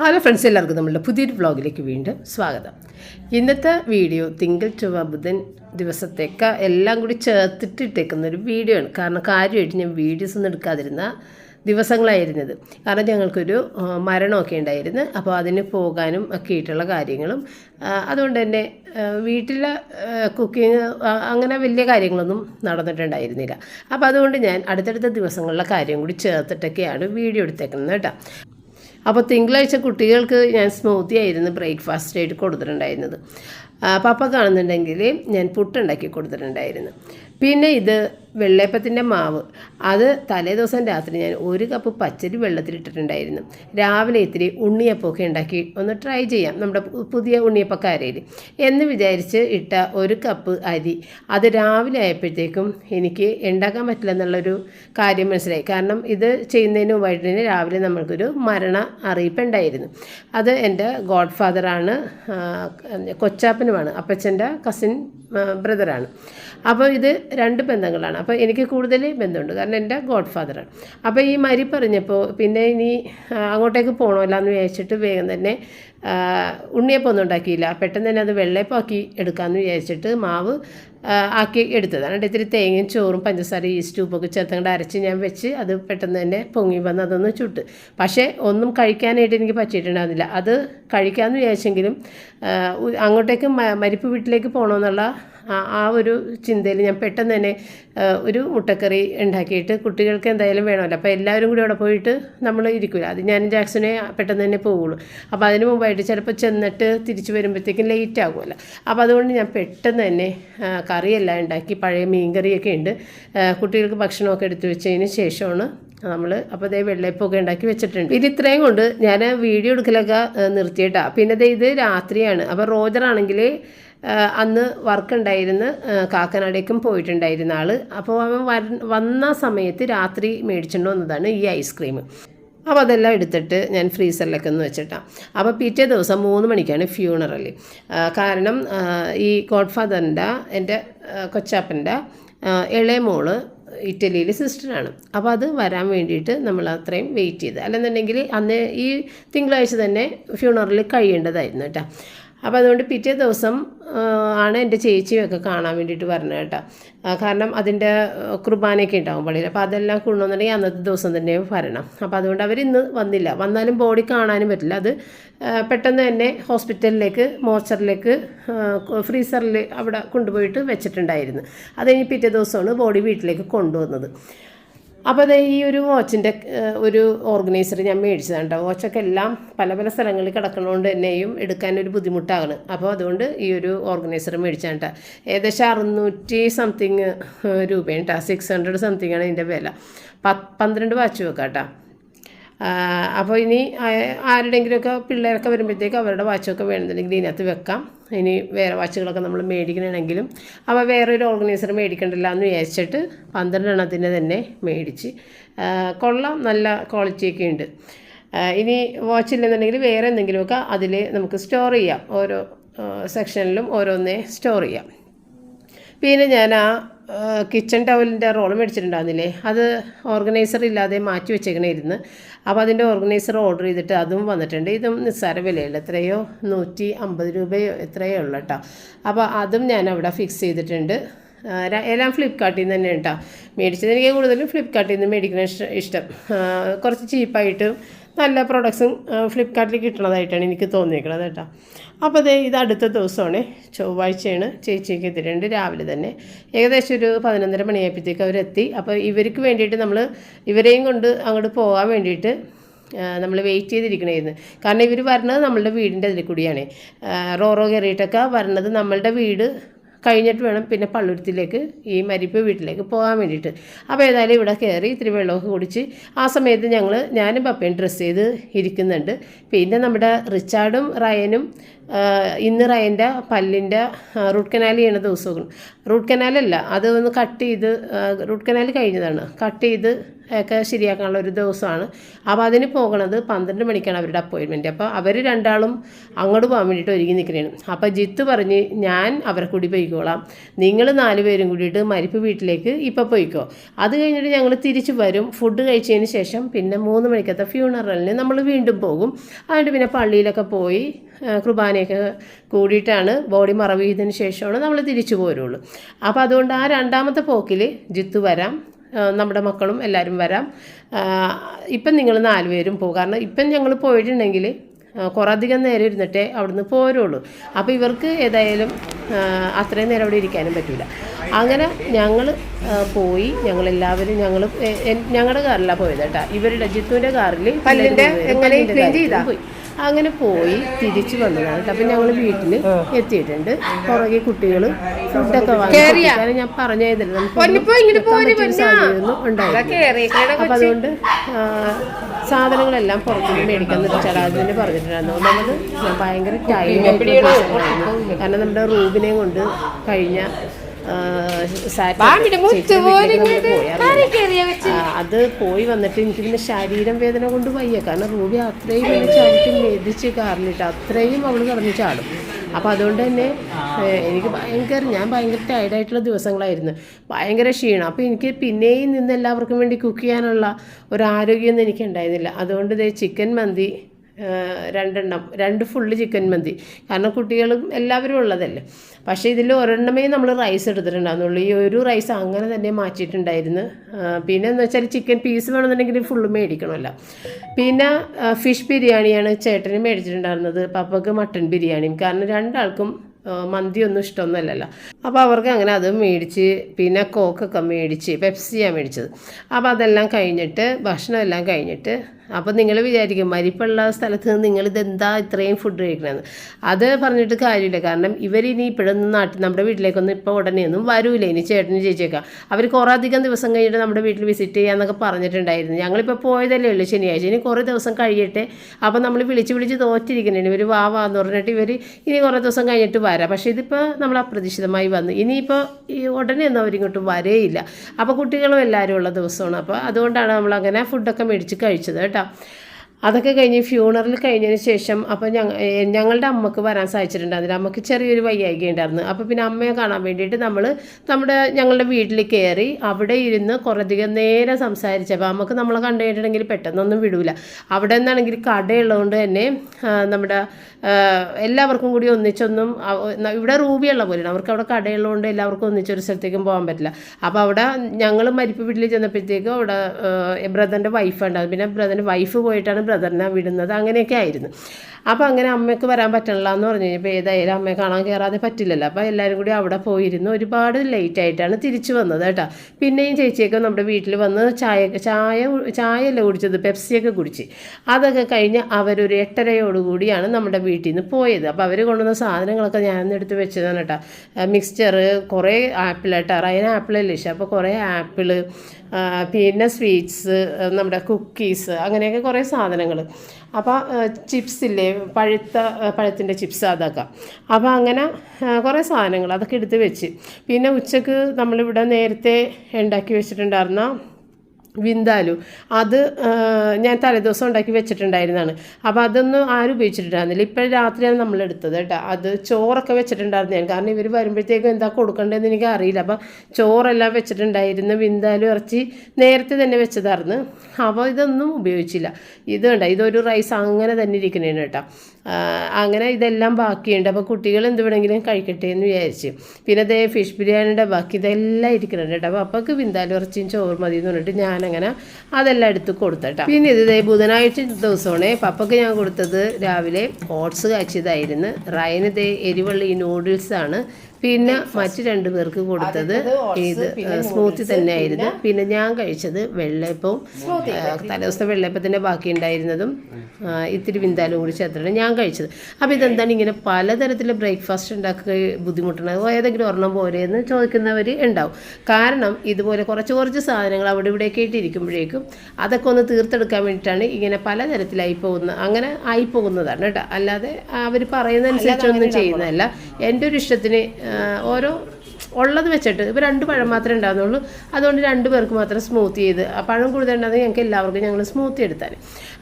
Hello friends എല്ലാവർക്കും നമ്മളുടെ പുതിയൊരു വ്ളോഗിലേക്ക് വീണ്ടും സ്വാഗതം. ഇന്നത്തെ വീഡിയോ തിങ്കൾ ചൊവ്വ ബുധൻ ദിവസത്തേക്ക് എല്ലാം കൂടി ചേർത്തിട്ട് ഇട്ടേക്കുന്ന ഒരു വീഡിയോ ആണ്. കാരണം കാര്യമായിട്ട് ഞാൻ വീഡിയോസ് ഒന്നും എടുക്കാതിരുന്ന ദിവസങ്ങളായിരുന്നത്. കാരണം ഞങ്ങൾക്കൊരു മരണമൊക്കെ ഉണ്ടായിരുന്നു. അപ്പോൾ അതിന് പോകാനും ഒക്കെ ആയിട്ടുള്ള കാര്യങ്ങളും അതുകൊണ്ട് തന്നെ വീട്ടിലെ കുക്കിങ് അങ്ങനെ വലിയ കാര്യങ്ങളൊന്നും നടന്നിട്ടുണ്ടായിരുന്നില്ല. അപ്പോൾ അതുകൊണ്ട് ഞാൻ അടുത്തടുത്ത ദിവസങ്ങളിലെ കാര്യം കൂടി ചേർത്തിട്ടൊക്കെയാണ് വീഡിയോ എടുത്തേക്കുന്നത് കേട്ടോ. അപ്പോൾ തിങ്കളാഴ്ച കുട്ടികൾക്ക് ഞാൻ സ്മൂത്തി ആയിരുന്നു ബ്രേക്ക്ഫാസ്റ്റ് ആയിട്ട് കൊടുത്തിട്ടുണ്ടായിരുന്നത്. പപ്പ കാണുന്നുണ്ടെങ്കിൽ ഞാൻ പുട്ടുണ്ടാക്കി കൊടുത്തിട്ടുണ്ടായിരുന്നു. പിന്നെ ഇത് വെള്ളയപ്പത്തിന്റെ മാവ്. അത് തലേ ദിവസം രാത്രി ഞാൻ ഒരു കപ്പ് പച്ചരി വെള്ളത്തിലിട്ടിട്ടുണ്ടായിരുന്നു. രാവിലെ ഇത്തിരി ഉണ്ണിയപ്പമൊക്കെ ഉണ്ടാക്കി ഒന്ന് ട്രൈ ചെയ്യാം നമ്മുടെ പുതിയ ഉണ്ണിയപ്പക്കാരയിൽ എന്ന് വിചാരിച്ച് ഇട്ട ഒരു കപ്പ് അരി. അത് രാവിലെ ആയപ്പോഴത്തേക്കും എനിക്ക് ഉണ്ടാക്കാൻ പറ്റില്ല എന്നുള്ളൊരു കാര്യം മനസ്സിലായി. കാരണം ഇത് ചെയ്യുന്നതിന് മുമ്പായിട്ട് രാവിലെ നമ്മൾക്കൊരു മരണ അറിയിപ്പുണ്ടായിരുന്നു. അത് എന്റെ ഗോഡ് ഫാദറാണ് കൊച്ചാപ്പനുമാണ് അപ്പച്ചന്റെ കസിൻ ബ്രദറാണ്. അപ്പോൾ ഇത് രണ്ട് ബന്ധങ്ങളാണ്. അപ്പോൾ എനിക്ക് കൂടുതൽ ബന്ധമുണ്ട്. കാരണം എന്റെ ഗോഡ് ഫാദറാണ് അപ്പോൾ ഈ മരി പറഞ്ഞപ്പോൾ പിന്നെ ഇനി അങ്ങോട്ടേക്ക് പോകണമല്ലോ എന്ന് വിചാരിച്ചിട്ട് വേഗം തന്നെ ഉണ്ണിയപ്പം ഒന്നും ഉണ്ടാക്കിയില്ല. പെട്ടെന്ന് തന്നെ അത് വെള്ളയപ്പമാക്കി എടുക്കാമെന്ന് വിചാരിച്ചിട്ട് മാവ് ആക്കി എടുത്തതാണ്. എന്നിട്ട് ഇത്തിരി തേങ്ങയും ചോറും പഞ്ചസാര ഈസ്റ്റ് ഉപ്പൊക്കെ ചേർത്തങ്ങോട്ട് അരച്ച് ഞാൻ വെച്ച് അത് പെട്ടെന്ന് തന്നെ പൊങ്ങി വന്ന് അതൊന്ന് ചുട്ട്. പക്ഷേ ഒന്നും കഴിക്കാനായിട്ട് എനിക്ക് പറ്റിയിട്ടുണ്ടായിരുന്നില്ല. അത് കഴിക്കാമെന്ന് വിചാരിച്ചെങ്കിലും അങ്ങോട്ടേക്ക് മരിപ്പ് വീട്ടിലേക്ക് പോകണമെന്നുള്ള ആ- ഒരു ചിന്തയിൽ ഞാൻ പെട്ടെന്ന് തന്നെ ഒരു മുട്ടക്കറി ഉണ്ടാക്കിയിട്ട് കുട്ടികൾക്ക് എന്തായാലും വേണമല്ലോ. അപ്പോൾ എല്ലാവരും കൂടി അവിടെ പോയിട്ട് നമ്മൾ ഇരിക്കില്ല അത് ഞാൻ ജാക്സനെ പെട്ടെന്ന് തന്നെ പോവുള്ളൂ. അപ്പോൾ അതിന് മുമ്പായിട്ട് ചിലപ്പോൾ ചെന്നിട്ട് തിരിച്ച് വരുമ്പോഴത്തേക്കും ലേറ്റ് ആകുമല്ലോ. അപ്പോൾ അതുകൊണ്ട് ഞാൻ പെട്ടെന്ന് തന്നെ കറിയെല്ലാം ഉണ്ടാക്കി പഴയ മീൻകറിയൊക്കെ ഉണ്ട്. കുട്ടികൾക്ക് ഭക്ഷണമൊക്കെ എടുത്തു വെച്ചതിന് ശേഷമാണ് നമ്മൾ അപ്പോൾ ദേ വെള്ളയപ്പൊക്കെ ഉണ്ടാക്കി വെച്ചിട്ടുണ്ട്. ഇത് ഇത്രയും കൊണ്ട് ഞാൻ വീഡിയോ എടുക്കലൊക്കെ നിർത്തിയിട്ടാണ് പിന്നെ ഇത് രാത്രിയാണ്. അപ്പോൾ റോജറാണെങ്കിൽ അന്ന് വർക്ക് ഉണ്ടായിരുന്ന കാക്കനാടേക്കും പോയിട്ടുണ്ടായിരുന്ന ആൾ അപ്പോൾ അവൻ വന്ന സമയത്ത് രാത്രി മേടിച്ചുകൊണ്ട് വന്നതാണ് ഈ ഐസ്ക്രീം. അപ്പോൾ അതെല്ലാം എടുത്തിട്ട് ഞാൻ ഫ്രീസറിലൊക്കെ ഒന്ന് വെച്ചിട്ടാണ് അപ്പോൾ പിറ്റേ ദിവസം മൂന്ന് മണിക്കാണ് ഫ്യൂണറൽ കാരണം ഈ ഗോഡ് ഫാദറിന്റെ എന്റെ കൊച്ചാപ്പന്റെ ഇളയ മോൾ ഇറ്റലിയിൽ സിസ്റ്ററാണ് അപ്പോൾ അത് വരാൻ വേണ്ടിയിട്ട് നമ്മൾ അത്രയും വെയിറ്റ് ചെയ്ത്. അല്ലെന്നുണ്ടെങ്കിൽ അന്ന് ഈ തിങ്കളാഴ്ച തന്നെ ഫ്യൂണറിൽ കഴിയേണ്ടതായിരുന്നു കേട്ടോ. അപ്പോൾ അതുകൊണ്ട് പിറ്റേ ദിവസം ആണ് എന്റെ ചേച്ചിയൊക്കെ കാണാൻ വേണ്ടിയിട്ട് പറഞ്ഞത് കേട്ടോ. കാരണം അതിന്റെ കുർബാനയൊക്കെ ഉണ്ടാവും പള്ളിയിൽ. അപ്പോൾ അതെല്ലാം കൊണ്ടുവന്നിട്ടുണ്ടെങ്കിൽ അന്നത്തെ ദിവസം തന്നെ വരണം. അപ്പോൾ അതുകൊണ്ട് അവർ ഇന്ന് വന്നില്ല. വന്നാലും ബോഡി കാണാനും പറ്റില്ല. അത് പെട്ടെന്ന് തന്നെ ഹോസ്പിറ്റലിലേക്ക് മോർച്ചറിലേക്ക് ഫ്രീസറിൽ അവിടെ കൊണ്ടുപോയിട്ട് വെച്ചിട്ടുണ്ടായിരുന്നു. അത് കഴിഞ്ഞ് പിറ്റേ ദിവസമാണ് ബോഡി വീട്ടിലേക്ക് കൊണ്ടുവന്നത്. അപ്പോൾ അത് ഈ ഒരു വാച്ചിന്റെ ഒരു ഓർഗനൈസർ ഞാൻ മേടിച്ചതാണ് വാച്ചൊക്കെ എല്ലാം പല പല സ്ഥലങ്ങളിൽ കിടക്കുന്നതുകൊണ്ട് തന്നെയും എടുക്കാൻ ഒരു ബുദ്ധിമുട്ടാണ്. അപ്പോൾ അതുകൊണ്ട് ഈ ഒരു ഓർഗനൈസർ മേടിച്ചാണ് ഏകദേശം അറുന്നൂറ്റി സംതിങ് രൂപയാണ് കേട്ടോ സിക്സ് ഹൺഡ്രഡ് സംതിങ് ആണ് ഇതിന്റെ വില പന്ത്രണ്ട് വാച്ച് വെക്കാം കേട്ടോ അപ്പോൾ ഇനി ആരുടെങ്കിലുമൊക്കെ പിള്ളേരൊക്കെ വരുമ്പോഴത്തേക്ക് അവരുടെ വാച്ചൊക്കെ വേണമെന്നുണ്ടെങ്കിൽ ഇതിനകത്ത് വെക്കാം. ഇനി വേറെ വാച്ചുകളൊക്കെ നമ്മൾ മേടിക്കണമെങ്കിലും. അപ്പോൾ വേറെ ഒരു ഓർഗനൈസർ മേടിക്കണ്ടല്ലോ എന്ന് വിചാരിച്ചിട്ട് പന്ത്രണ്ടെണ്ണത്തിന്റെ തന്നെ മേടിച്ച്. കൊള്ളാം നല്ല ക്വാളിറ്റിയൊക്കെ ഉണ്ട്. ഇനി വാച്ച് ഇല്ലെന്നുണ്ടെങ്കിൽ വേറെ എന്തെങ്കിലുമൊക്കെ അതിൽ നമുക്ക് സ്റ്റോർ ചെയ്യാം. ഓരോ സെക്ഷനിലും ഓരോന്നേ സ്റ്റോർ ചെയ്യാം. പിന്നെ ഞാൻ ആ കിച്ചൺ ടവലിന്റെ റോൾ മേടിച്ചിട്ടുണ്ടായിരുന്നില്ലേ? അത് ഓർഗനൈസർ ഇല്ലാതെ മാറ്റി വെച്ചേക്കണേ ഇരുന്ന് അപ്പോൾ അതിന്റെ ഓർഗനൈസർ ഓർഡർ ചെയ്തിട്ട് അതും വന്നിട്ടുണ്ട്. ഇതും നിസ്സാര വിലയുള്ളൂ എത്രയോ? നൂറ്റി അമ്പത് രൂപയോ എത്രയോ ഉള്ളൂ കേട്ടോ. അപ്പോൾ അതും ഞാൻ അവിടെ ഫിക്സ് ചെയ്തിട്ടുണ്ട് എല്ലാം ഫ്ലിപ്കാർട്ടിൽ നിന്ന് തന്നെ കേട്ടോ മേടിച്ചത്. എനിക്ക് കൂടുതലും ഫ്ലിപ്കാർട്ടിൽ നിന്ന് മേടിക്കുന്ന ഇഷ്ടം. ഇഷ്ടം കുറച്ച് ചീപ്പായിട്ടും നല്ല പ്രോഡക്ട്സും ഫ്ലിപ്കാർട്ടിൽ കിട്ടണതായിട്ടാണ് എനിക്ക് തോന്നിയേക്കുന്നത് കേട്ടോ. അപ്പോൾ ദേ ഇത് അടുത്ത ദിവസമാണ്. ചൊവ്വാഴ്ചയാണ് ചേച്ചിക്ക് എത്തിയിട്ടുണ്ട്. രാവിലെ തന്നെ. ഏകദേശം ഒരു പതിനൊന്നര മണിയായപ്പോഴത്തേക്ക് അവരെത്തി. അപ്പോൾ ഇവർക്ക് വേണ്ടിയിട്ട് നമ്മൾ ഇവരെയും കൊണ്ട് അങ്ങോട്ട് പോകാൻ വേണ്ടിയിട്ട് നമ്മൾ വെയിറ്റ് ചെയ്തിരിക്കണമായിരുന്നു കാരണം ഇവർ വരണത് നമ്മളുടെ വീടിന്റെ അതിൽ കൂടിയാണ്. റോറോ കയറിയിട്ടൊക്കെ വരണത് നമ്മളുടെ വീട് കഴിഞ്ഞിട്ട് വേണം പിന്നെ പള്ളുരുത്തിലേക്ക് ഈ മരിപ്പ് വീട്ടിലേക്ക് പോകാൻ വേണ്ടിയിട്ട്. അപ്പോൾ ഏതായാലും ഇവിടെ കയറി ഇത്തിരി വെള്ളമൊക്കെ കുടിച്ച് ആ സമയത്ത് ഞങ്ങൾ ഞാനും പപ്പയും ഡ്രസ്സ് ചെയ്ത് ഇരിക്കുന്നുണ്ട്. പിന്നെ നമ്മുടെ റിച്ചാർഡും റയനും ഇന്ന് റയന്റെ പല്ലിന്റെ റൂട്ട് കനാൽ ചെയ്യണ ദിവസവും റൂട്ട് കനാലല്ല അത് ഒന്ന് കട്ട് ചെയ്ത് റൂട്ട് കനാൽ കഴിഞ്ഞതാണ്. കട്ട് ചെയ്ത് ഒക്കെ ശരിയാക്കാനുള്ള ഒരു ദിവസമാണ്. അപ്പോൾ അതിന് പോകണത് പന്ത്രണ്ട് മണിക്കാണ് അവരുടെ അപ്പോയിൻമെന്റ് അപ്പോൾ അവർ രണ്ടാളും അങ്ങോട്ട് പോകാൻ വേണ്ടിയിട്ട് ഒരുങ്ങി നിൽക്കുകയാണ്. അപ്പോൾ ജിത്ത് പറഞ്ഞ് ഞാൻ അവരെ കൂടി പോയി പോയിക്കോളാം നിങ്ങൾ നാല് പേരും കൂടിയിട്ട് മരിപ്പ് വീട്ടിലേക്ക് ഇപ്പോൾ പോയിക്കോ. അത് കഴിഞ്ഞിട്ട് ഞങ്ങൾ തിരിച്ചു വരും. ഫുഡ് കഴിച്ചതിന് ശേഷം പിന്നെ മൂന്ന് മണിക്കത്തെ ഫ്യൂണറലിന് നമ്മൾ വീണ്ടും പോകും. അതുകൊണ്ട് പിന്നെ പള്ളിയിലൊക്കെ പോയി കുർബാനയൊക്കെ കൂടിയിട്ടാണ് ബോഡി മറവ് ചെയ്തതിന് ശേഷമാണ് നമ്മൾ തിരിച്ചു പോരുള്ളൂ. അപ്പോൾ അതുകൊണ്ട് ആ രണ്ടാമത്തെ പോക്കിൽ ജിത്തു വരാം. നമ്മുടെ മക്കളും എല്ലാവരും വരാം. ഇപ്പം നിങ്ങൾ നാലുപേരും പോകും. കാരണം ഇപ്പം ഞങ്ങൾ പോയിട്ടുണ്ടെങ്കിൽ കുറേ അധികം നേരം ഇരുന്നിട്ടേ അവിടുന്ന് പോരുള്ളൂ. അപ്പോൾ ഇവർക്ക് ഏതായാലും അത്രയും നേരം അവിടെ ഇരിക്കാനും പറ്റില്ല അങ്ങനെ ഞങ്ങൾ പോയി. ഞങ്ങളെല്ലാവരും ഞങ്ങൾ ഞങ്ങളുടെ കാറിലാണ് പോയത് കേട്ടോ. ഇവരുടെ ജിത്തുവിന്റെ കാറിൽ പോയി. അങ്ങനെ പോയി തിരിച്ചു വന്നതാണ് കേട്ടോ. അപ്പം ഞങ്ങൾ വീട്ടിൽ എത്തിയിട്ടുണ്ട്. പുറകെ കുട്ടികൾ ഫുഡൊക്കെ വാങ്ങി ഞാൻ പറഞ്ഞായിരുന്നു നമുക്ക് ഉണ്ടായില്ല അപ്പം അതുകൊണ്ട് സാധനങ്ങളെല്ലാം പുറത്തുനിന്ന് മേടിക്കാൻ നിർച്ചാൽ അതിന് പറഞ്ഞിട്ടുണ്ടായിരുന്നു അതുകൊണ്ട് നമ്മൾ ഭയങ്കര ടൈം കാരണം നമ്മുടെ റൂബിനെയും കൊണ്ട് കഴിഞ്ഞ അത് പോയി വന്നിട്ട് എനിക്ക് പിന്നെ ശരീരം വേദന കൊണ്ട് വയ്യ. കാരണം റൂബി അത്രയും ഇങ്ങനെ ചവിട്ടി മെതിച്ച് കാറിലിട്ട് അത്രയും അവൾ കടന്നു ചാടും. അപ്പോൾ അതുകൊണ്ട് തന്നെ എനിക്ക് ഭയങ്കര ഞാൻ ഭയങ്കര ടയർഡായിട്ടുള്ള ദിവസങ്ങളായിരുന്നു. ഭയങ്കര ക്ഷീണം. അപ്പോൾ എനിക്ക് പിന്നെയും നിന്ന് എല്ലാവർക്കും വേണ്ടി കുക്ക് ചെയ്യാനുള്ള ഒരു ആരോഗ്യമൊന്നും എനിക്ക് ഉണ്ടായിരുന്നില്ല അതുകൊണ്ട് ഇതേ ചിക്കൻ മന്തി രണ്ടെണ്ണം. രണ്ട് ഫുള്ള് ചിക്കൻ മന്തി കാരണം കുട്ടികളും എല്ലാവരും ഉള്ളതല്ലേ. പക്ഷേ ഇതിൽ ഒരെണ്ണമേ നമ്മൾ റൈസ് എടുത്തിട്ടുണ്ടായിരുന്നുള്ളൂ ഈ ഒരു റൈസ് അങ്ങനെ തന്നെ മാറ്റിയിട്ടുണ്ടായിരുന്നു. പിന്നെ എന്ന് വെച്ചാൽ ചിക്കൻ പീസ് വേണമെന്നുണ്ടെങ്കിൽ ഫുള്ള് മേടിക്കണമല്ലോ. പിന്നെ ഫിഷ് ബിരിയാണിയാണ് ചേട്ടന് മേടിച്ചിട്ടുണ്ടായിരുന്നത്. പപ്പക്ക് മട്ടൺ ബിരിയാണിയും. കാരണം രണ്ടാൾക്കും മന്തി ഒന്നും ഇഷ്ടമൊന്നുമല്ലല്ലോ. അപ്പോൾ അവർക്ക് അങ്ങനെ അത് മേടിച്ച് പിന്നെ കോക്കൊക്കെ മേടിച്ച് പെപ്സിയാണ് മേടിച്ചത്. അപ്പോൾ അതെല്ലാം കഴിഞ്ഞിട്ട് ഭക്ഷണമെല്ലാം കഴിഞ്ഞിട്ട് അപ്പോൾ നിങ്ങൾ വിചാരിക്കും മരിപ്പുള്ള സ്ഥലത്ത് നിന്ന് നിങ്ങൾ ഇതെന്താ ഇത്രയും ഫുഡ് കഴിക്കണമെന്ന് അത് പറഞ്ഞിട്ട് കാര്യമില്ല. കാരണം ഇവരിനി ഇപ്പോഴൊന്നും നാട്ടിൽ നമ്മുടെ വീട്ടിലേക്കൊന്നും ഇപ്പോൾ ഉടനെയൊന്നും വരൂല. ഇനി ചേട്ടനും ചേച്ചിയൊക്കെ. അവർ കുറേ അധികം ദിവസം കഴിഞ്ഞിട്ട് നമ്മുടെ വീട്ടിൽ വിസിറ്റ് ചെയ്യാമെന്നൊക്കെ പറഞ്ഞിട്ടുണ്ടായിരുന്നു. ഞങ്ങളിപ്പോൾ പോയതല്ലേ ഉള്ളൂ ശനിയാഴ്ച. ഇനി കുറേ ദിവസം കഴിയട്ടെ. അപ്പോൾ നമ്മൾ വിളിച്ച് വിളിച്ച് തോറ്റിരിക്കുന്നുണ്ട് ഇവർ വാ വാ എന്ന് പറഞ്ഞിട്ട് ഇവർ ഇനി കുറേ ദിവസം കഴിഞ്ഞിട്ട് വരാം. പക്ഷേ ഇതിപ്പോൾ നമ്മൾ അപ്രതീക്ഷിതമായി വന്നു. ഇനിയിപ്പോൾ ഈ ഉടനെ ഒന്നും അവരിങ്ങോട്ട് വരേയില്ല. അപ്പോൾ കുട്ടികളും എല്ലാവരും ഉള്ള ദിവസമാണ്. അപ്പോൾ അതുകൊണ്ടാണ് നമ്മളങ്ങനെ ഫുഡൊക്കെ മേടിച്ച് കഴിച്ചത് കേട്ടോ. Yeah. അതൊക്കെ കഴിഞ്ഞ് ഫ്യൂണറൽ കഴിഞ്ഞതിന് ശേഷം അപ്പോൾ ഞങ്ങൾ ഞങ്ങളുടെ അമ്മയ്ക്ക് വരാൻ സാധിച്ചിട്ടുണ്ടായിരുന്നില്ല അമ്മയ്ക്ക് ചെറിയൊരു വയ്യായിക ഉണ്ടായിരുന്നു അപ്പോൾ പിന്നെ അമ്മയെ കാണാൻ വേണ്ടിയിട്ട് നമ്മൾ നമ്മുടെ ഞങ്ങളുടെ വീട്ടിൽ കയറി അവിടെ ഇരുന്ന് കുറേയധികം നേരം സംസാരിച്ചപ്പോൾ അമ്മയ്ക്ക് നമ്മളെ കണ്ടു കഴിഞ്ഞിട്ടുണ്ടെങ്കിൽ പെട്ടെന്നൊന്നും വിടൂല. അവിടെ നിന്നാണെങ്കിൽ കടയുള്ളതുകൊണ്ട് തന്നെ നമ്മുടെ എല്ലാവർക്കും കൂടി ഒന്നിച്ചൊന്നും ഇവിടെ റൂബിയുള്ള പോലെയാണ്. അവർക്ക് അവിടെ കടയുള്ളതുകൊണ്ട് എല്ലാവർക്കും ഒന്നിച്ചൊരു സ്ഥലത്തേക്കും പോകാൻ പറ്റില്ല. അപ്പോൾ അവിടെ ഞങ്ങൾ മരിപ്പ് വീട്ടിൽ ചെന്നപ്പോഴത്തേക്കും അവിടെ ബ്രദറിന്റെ വൈഫ് ഉണ്ടാകും പിന്നെ ബ്രദറിന്റെ വൈഫ് പോയിട്ടാണ് ബ്രദറിനെ വിടുന്നത് അങ്ങനെയൊക്കെ ആയിരുന്നു. അപ്പോൾ അങ്ങനെ അമ്മയ്ക്ക് വരാൻ പറ്റണില്ല എന്ന് പറഞ്ഞു കഴിഞ്ഞപ്പോൾ ഏതായാലും അമ്മയെ കാണാൻ കയറാതെ പറ്റില്ലല്ലോ. അപ്പോൾ എല്ലാവരും കൂടി അവിടെ പോയിരുന്നു. ഒരുപാട് ലേറ്റ് ആയിട്ടാണ് തിരിച്ചു വന്നത് കേട്ടോ. പിന്നെയും ചേച്ചിയൊക്കെ നമ്മുടെ വീട്ടിൽ വന്ന് ചായ ചായ ചായയല്ല കുടിച്ചത്? പെപ്സിയൊക്കെ കുടിച്ച്. അതൊക്കെ കഴിഞ്ഞ് അവരൊരു എട്ടരയോടുകൂടിയാണ് നമ്മുടെ വീട്ടിൽ നിന്ന് പോയത്. അപ്പോൾ അവർ കൊണ്ടുവന്ന സാധനങ്ങളൊക്കെ ഞാൻ എടുത്ത് വെച്ചതാണ് കേട്ടോ. മിക്സ്ചർ കുറേ ആപ്പിൾ കേട്ടോ. റൈന ആപ്പിളല്ലേ ഇഷ്ടം? അപ്പോൾ കുറേ ആപ്പിൾ പിന്നെ സ്വീറ്റ്സ് നമ്മുടെ കുക്കീസ് അങ്ങനെയൊക്കെ കുറേ സാധനങ്ങൾ അപ്പോൾ ചിപ്സ് ഇല്ലേ പഴുത്ത പഴത്തിന്റെ ചിപ്സ് അതൊക്കെ. അപ്പോൾ അങ്ങനെ കുറേ സാധനങ്ങൾ അതൊക്കെ എടുത്ത് വെച്ച്. പിന്നെ ഉച്ചയ്ക്ക് നമ്മളിവിടെ നേരത്തെ ഉണ്ടാക്കി വെച്ചിട്ടുണ്ടായിരുന്ന വിന്താലു. അത് ഞാൻ തലേദിവസം ഉണ്ടാക്കി വെച്ചിട്ടുണ്ടായിരുന്നതാണ് അപ്പോൾ അതൊന്നും ആരും ഉപയോഗിച്ചിട്ടുണ്ടായിരുന്നില്ല. ഇപ്പോഴും രാത്രിയാണ് നമ്മൾ എടുത്തത് കേട്ടോ. അത് ചോറൊക്കെ വെച്ചിട്ടുണ്ടായിരുന്നു ഞാൻ. കാരണം ഇവർ വരുമ്പോഴത്തേക്കും എന്താ കൊടുക്കേണ്ടതെന്ന് എനിക്ക് അറിയില്ല. അപ്പോൾ ചോറെല്ലാം വെച്ചിട്ടുണ്ടായിരുന്നു വിന്താലു ഇറച്ചി നേരത്തെ തന്നെ വെച്ചതായിരുന്നു. അപ്പോൾ ഇതൊന്നും ഉപയോഗിച്ചില്ല. ഇത് വേണ്ട ഇതൊരു റൈസ് അങ്ങനെ തന്നെ ഇരിക്കണേണ് കേട്ടോ. അങ്ങനെ ഇതെല്ലാം ബാക്കിയുണ്ട്. അപ്പോൾ കുട്ടികൾ എന്ത് വേണമെങ്കിലും കഴിക്കട്ടെ എന്ന് വിചാരിച്ചു. പിന്നെ അതേ ഫിഷ് ബിരിയാണിയുടെ ബാക്കി ഇതെല്ലാം ഇരിക്കുന്നുണ്ട് കേട്ടോ. അപ്പോൾ അപ്പൊക്ക് വിന്താലു ഇറച്ചിയും ചോറ് മതി എന്ന് പറഞ്ഞിട്ട് ഞാനങ്ങനെ അതെല്ലാം എടുത്ത് കൊടുത്തട്ടാ. പിന്നെ ഇത് ബുധനാഴ്ച ദിവസമാണ്. പപ്പക്ക് ഞാൻ കൊടുത്തത് രാവിലെ ഓട്സ് കാച്ചിയതായിരുന്നു. റയന് ദേ എരിവള്ളി നൂഡിൽസാണ്. പിന്നെ മറ്റു രണ്ടു പേർക്ക് കൊടുത്തത് ഇത് സ്മൂത്തി തന്നെ ആയിരുന്നു. പിന്നെ ഞാൻ കഴിച്ചത് വെള്ളയപ്പവും തലേ തലേദിവസത്തെ വെള്ളയപ്പത്തിന്റെ ബാക്കി ഉണ്ടായിരുന്നതും ഇത്തിരി വിന്താലും കൂടി ചേർത്തിട്ട് ഞാൻ കഴിച്ചത്. അപ്പോൾ ഇതെന്താണ് ഇങ്ങനെ പലതരത്തിലുള്ള ബ്രേക്ക്ഫാസ്റ്റ് ഉണ്ടാക്കുക ബുദ്ധിമുട്ടുണ്ടാകും ഏതെങ്കിലും ഒരെണ്ണം പോരെയെന്ന് ചോദിക്കുന്നവർ ഉണ്ടാവും. കാരണം ഇതുപോലെ കുറച്ച് കുറച്ച് സാധനങ്ങൾ അവിടെ ഇവിടെയൊക്കെ ഇട്ടിരിക്കുമ്പോഴേക്കും അതൊക്കെ ഒന്ന് തീർത്തെടുക്കാൻ വേണ്ടിയിട്ടാണ് ഇങ്ങനെ പലതരത്തിലായി പോകുന്ന അങ്ങനെ ആയി പോകുന്നതാണ് കേട്ടോ. അല്ലാതെ അവർ പറയുന്നതനുസരിച്ചൊന്നും ചെയ്യുന്നതല്ല. എന്റെ ഒരു ഇഷ്ടത്തിന് ഓരോ ഉള്ളത് വെച്ചിട്ട്. ഇപ്പോൾ രണ്ട് പഴം മാത്രമേ ഉണ്ടാകുന്നുള്ളൂ അതുകൊണ്ട് രണ്ട് പേർക്ക് മാത്രം സ്മൂത്ത് ചെയ്ത്. ആ പഴം കൂടുതലുണ്ടാകുന്നത് ഞങ്ങൾക്ക് എല്ലാവർക്കും ഞങ്ങൾ സ്മൂത്തി എടുത്താൽ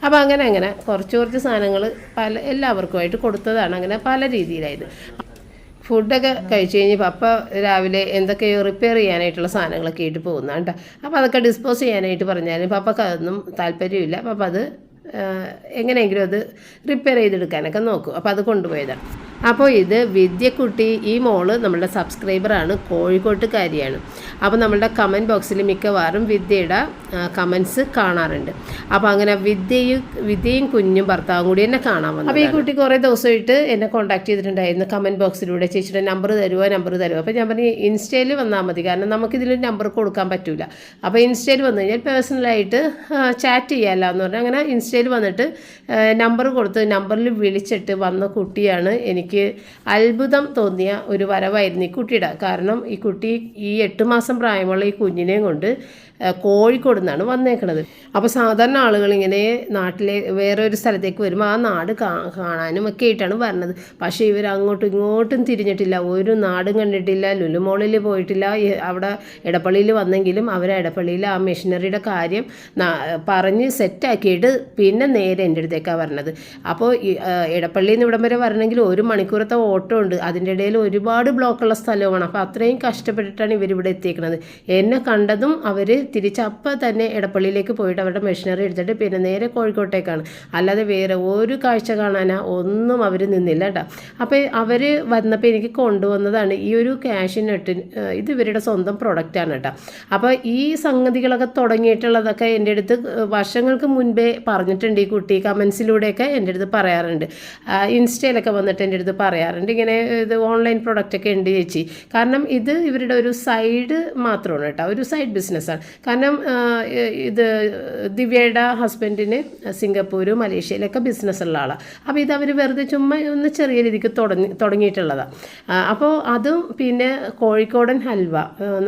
അപ്പോൾ അങ്ങനെ അങ്ങനെ കുറച്ച് കുറച്ച് സാധനങ്ങൾ പല എല്ലാവർക്കുമായിട്ട് കൊടുത്തതാണ്. അങ്ങനെ പല രീതിയിലായത്. ഫുഡൊക്കെ കഴിച്ച് കഴിഞ്ഞ് പപ്പ രാവിലെ എന്തൊക്കെയോ റിപ്പയർ ചെയ്യാനായിട്ടുള്ള സാധനങ്ങളൊക്കെ ആയിട്ട് കേട്ടോ അപ്പോൾ അതൊക്കെ ഡിസ്പോസ് ചെയ്യാനായിട്ട് പറഞ്ഞാലും പപ്പക്ക് അതൊന്നും താല്പര്യമില്ല. അപ്പം അത് എങ്ങനെയെങ്കിലും അത് റിപ്പയർ ചെയ്തെടുക്കാനൊക്കെ നോക്കും. അപ്പോൾ അത് കൊണ്ടുപോയതാണ്. അപ്പോൾ ഇത് വിദ്യക്കുട്ടി ഈ മോൾ നമ്മളുടെ സബ്സ്ക്രൈബറാണ് കോഴിക്കോട്ടുകാരിയാണ്. അപ്പോൾ നമ്മളുടെ കമന്റ് ബോക്സിൽ മിക്കവാറും വിദ്യയുടെ കമൻസ് കാണാറുണ്ട്. അപ്പോൾ അങ്ങനെ വിദ്യയും വിദ്യയും കുഞ്ഞും ഭർത്താവും കൂടി എന്നെ കാണാൻ വന്നു അപ്പോൾ ഈ കുട്ടി കുറേ ദിവസമായിട്ട് എന്നെ കോൺടാക്ട് ചെയ്തിട്ടുണ്ടായിരുന്നു കമന്റ് ബോക്സിലൂടെ ചേച്ചിയുടെ നമ്പർ തരുമോ നമ്പർ തരുമോ അപ്പോൾ ഞാൻ പറഞ്ഞു ഇൻസ്റ്റയിൽ വന്നാൽ മതി കാരണം നമുക്കിതിൽ നമ്പർ കൊടുക്കാൻ പറ്റില്ല അപ്പോൾ ഇൻസ്റ്റയിൽ വന്നു കഴിഞ്ഞാൽ പേഴ്സണലായിട്ട് ചാറ്റ് ചെയ്യാമല്ലോ എന്ന് പറഞ്ഞാൽ അങ്ങനെ ഇൻസ്റ്റയിൽ വന്നിട്ട് നമ്പർ കൊടുത്ത് നമ്പറിൽ വിളിച്ചിട്ട് വന്ന കുട്ടിയാണ് എനിക്ക് അത്ഭുതം തോന്നിയ ഒരു വരവായിരുന്നു ഈ കുട്ടിയുടെ. കാരണം ഈ കുട്ടി ഈ എട്ട് മാസം പ്രായമുള്ള ഈ കുഞ്ഞിനെയും കൊണ്ട് കോഴിക്കോട് നിന്നാണ് വന്നേക്കുന്നത് അപ്പോൾ സാധാരണ ആളുകൾ ഇങ്ങനെ നാട്ടിലെ വേറെ ഒരു സ്ഥലത്തേക്ക് വരുമ്പോൾ ആ നാട് കാണാനും ഒക്കെ ആയിട്ടാണ് വരുന്നത് പക്ഷേ ഇവർ അങ്ങോട്ടും ഇങ്ങോട്ടും തിരിഞ്ഞിട്ടില്ല. ഒരു നാടും കണ്ടിട്ടില്ല ലുലുമോളിൽ പോയിട്ടില്ല. അവിടെ ഇടപ്പള്ളിയിൽ വന്നെങ്കിലും അവർ ഇടപ്പള്ളിയിൽ ആ മെഷീനറിയുടെ കാര്യം പറഞ്ഞ് സെറ്റാക്കിയിട്ട് പിന്നെ നേരെ എന്റെ അടുത്തേക്കാണ് വരണത്. അപ്പോൾ ഇടപ്പള്ളിയിൽ നിന്ന് ഇവിടം വരെ വരണമെങ്കിൽ ഒരു മണിക്കൂറത്തെ ഓട്ടോ ഉണ്ട്. അതിന്റെ ഇടയിൽ ഒരുപാട് ബ്ലോക്കുള്ള സ്ഥലമാണ് അപ്പോൾ അത്രയും കഷ്ടപ്പെട്ടിട്ടാണ് ഇവരിവിടെ എത്തിയേക്കുന്നത് എന്നെ കണ്ടതും അവർ തിരിച്ചപ്പം തന്നെ ഇടപ്പള്ളിയിലേക്ക് പോയിട്ട് അവരുടെ മെഷീനറി എടുത്തിട്ട് പിന്നെ നേരെ കോഴിക്കോട്ടേക്കാണ്. അല്ലാതെ വേറെ ഒരു കാഴ്ച കാണാനാ ഒന്നും അവർ നിന്നില്ല കേട്ടോ. അപ്പോൾ അവർ വന്നപ്പോൾ എനിക്ക് കൊണ്ടുവന്നതാണ് ഈ ഒരു ക്യാഷ് നെട്ട് ഇത് ഇവരുടെ സ്വന്തം പ്രൊഡക്റ്റാണ് കേട്ടോ. അപ്പോൾ ഈ സംഗതികളൊക്കെ തുടങ്ങിയിട്ടുള്ളതൊക്കെ എന്റെ അടുത്ത് വർഷങ്ങൾക്ക് മുൻപേ പറഞ്ഞിട്ടുണ്ട് ഈ കുട്ടി കമൻസിലൂടെയൊക്കെ എന്റെ അടുത്ത് പറയാറുണ്ട്. ഇൻസ്റ്റയിലൊക്കെ വന്നിട്ട് എന്റെ അടുത്ത് പറയാറുണ്ട്. ഇങ്ങനെ ഇത് ഓൺലൈൻ പ്രൊഡക്റ്റൊക്കെ ഉണ്ട് ചേച്ചി. കാരണം ഇത് ഇവരുടെ ഒരു സൈഡ് മാത്രമാണ് കേട്ടോ. ഒരു സൈഡ് ബിസിനസ്സാണ് കാരണം ഇത് ദിവ്യയുടെ ഹസ്ബൻഡിന് സിംഗപ്പൂർ മലേഷ്യയിലൊക്കെ ബിസിനസ് ഉള്ള ആളാണ് അപ്പോൾ ഇത് അവർ വെറുതെ ചുമ്മാ ഒന്ന് ചെറിയ രീതിക്ക് തുടങ്ങി തുടങ്ങിയിട്ടുള്ളതാണ് അപ്പോൾ അതും പിന്നെ കോഴിക്കോടൻ ഹൽവ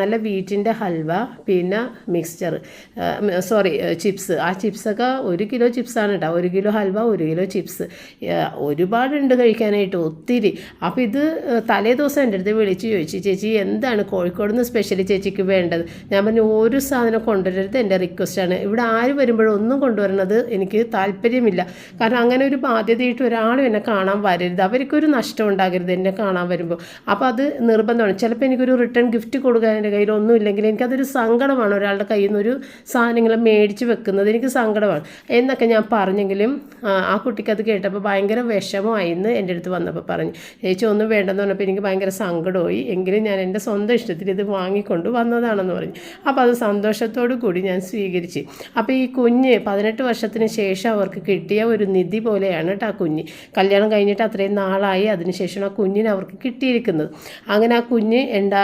നല്ല വീറ്റിന്റെ ഹൽവ പിന്നെ മിക്സ്ചർ സോറി ചിപ്സ് ആ ചിപ്സൊക്കെ ഒരു കിലോ ചിപ്സാണ് കേട്ടോ ഒരു കിലോ ഹൽവ ഒരു കിലോ ചിപ്സ് ഒരുപാടുണ്ട് കഴിക്കാനായിട്ട് ഒത്തിരി. അപ്പോൾ ഇത് തലേ ദിവസം എന്റെ അടുത്ത് വിളിച്ച് ചോദിച്ചു ചേച്ചി എന്താണ് കോഴിക്കോട് നിന്ന് സ്പെഷ്യലി ചേച്ചിക്ക് വേണ്ടത്? ഞാൻ പറഞ്ഞു ഒരു സാധനം കൊണ്ടുവരരുത് എന്റെ റിക്വസ്റ്റാണ്. ഇവിടെ ആര് വരുമ്പോഴും ഒന്നും കൊണ്ടുവരുന്നത് എനിക്ക് താല്പര്യമില്ല. കാരണം അങ്ങനെ ഒരു ബാധ്യതയായിട്ട് ഒരാളും എന്നെ കാണാൻ വരരുത്. അവർക്കൊരു നഷ്ടം ഉണ്ടാകരുത് എന്നെ കാണാൻ വരുമ്പോൾ. അപ്പോൾ അത് നിർബന്ധമാണ്. ചിലപ്പോൾ എനിക്കൊരു റിട്ടേൺ ഗിഫ്റ്റ് കൊടുക്കാൻ എന്റെ കയ്യിൽ ഒന്നും ഇല്ലെങ്കിൽ എനിക്കതൊരു സങ്കടമാണ് ഒരാളുടെ കയ്യിൽ നിന്ന് ഒരു സാധനങ്ങൾ മേടിച്ച് വെക്കുന്നത്. എനിക്ക് സങ്കടമാണ്. എന്നൊക്കെ ഞാൻ പറഞ്ഞെങ്കിലും ആ, കുട്ടിക്ക് അത് കേട്ടപ്പോൾ ഭയങ്കര വിഷമമായി എന്ന് എന്റെ അടുത്ത് വന്നപ്പോൾ പറഞ്ഞു. ചേച്ചി ഒന്നും വേണ്ടെന്ന് പറഞ്ഞപ്പോൾ എനിക്ക് ഭയങ്കര സങ്കടമായി. എങ്കിലും ഞാൻ എന്റെ സ്വന്തം ഇഷ്ടത്തിൽ ഇത് വാങ്ങിക്കൊണ്ട് വന്നതാണെന്ന് പറഞ്ഞു. അപ്പോൾ അത് സന്തോഷത്തോടു കൂടി ഞാൻ സ്വീകരിച്ച്. അപ്പോൾ ഈ കുഞ്ഞ് പതിനെട്ട് വർഷത്തിന് ശേഷം അവർക്ക് കിട്ടിയ ഒരു നിധി പോലെയാണ് കേട്ടോ ആ കുഞ്ഞ്. കല്യാണം കഴിഞ്ഞിട്ട് അത്രയും നാളായി അതിനുശേഷം ആ കുഞ്ഞിന് അവർക്ക് കിട്ടിയിരിക്കുന്നത്. അങ്ങനെ ആ കുഞ്ഞ് ഉണ്ടാ